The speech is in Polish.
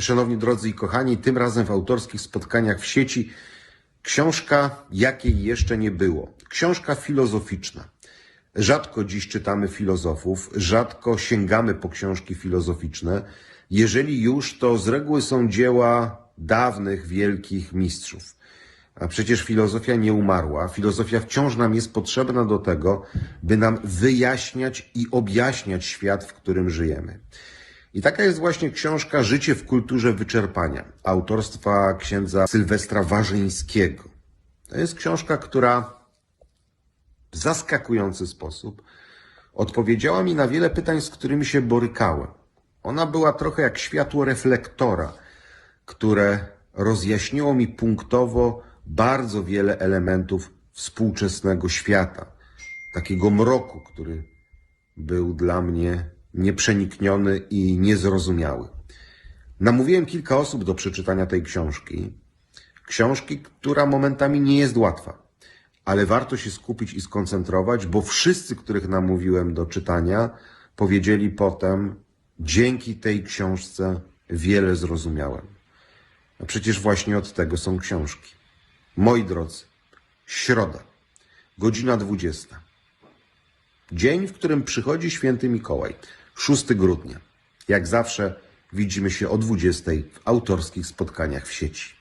Szanowni drodzy i kochani, tym razem w autorskich spotkaniach w sieci książka, jakiej jeszcze nie było. Książka filozoficzna. Rzadko dziś czytamy filozofów, rzadko sięgamy po książki filozoficzne. Jeżeli już, to z reguły są dzieła dawnych, wielkich mistrzów. A przecież filozofia nie umarła. Filozofia wciąż nam jest potrzebna do tego, by nam wyjaśniać i objaśniać świat, w którym żyjemy. I taka jest właśnie książka Życie w kulturze wyczerpania autorstwa księdza Sylwestra Warzyńskiego. To jest książka, która w zaskakujący sposób odpowiedziała mi na wiele pytań, z którymi się borykałem. Ona była trochę jak światło reflektora, które rozjaśniło mi punktowo bardzo wiele elementów współczesnego świata, takiego mroku, który był dla mnie nieprzenikniony i niezrozumiały. Namówiłem kilka osób do przeczytania tej książki. Książki, która momentami nie jest łatwa, ale warto się skupić i skoncentrować, bo wszyscy, których namówiłem do czytania, powiedzieli potem: Dzięki tej książce wiele zrozumiałem. A przecież właśnie od tego są książki. Moi drodzy, środa, godzina 20. Dzień, w którym przychodzi święty Mikołaj, 6 grudnia. Jak zawsze widzimy się o 20 w autorskich spotkaniach w sieci.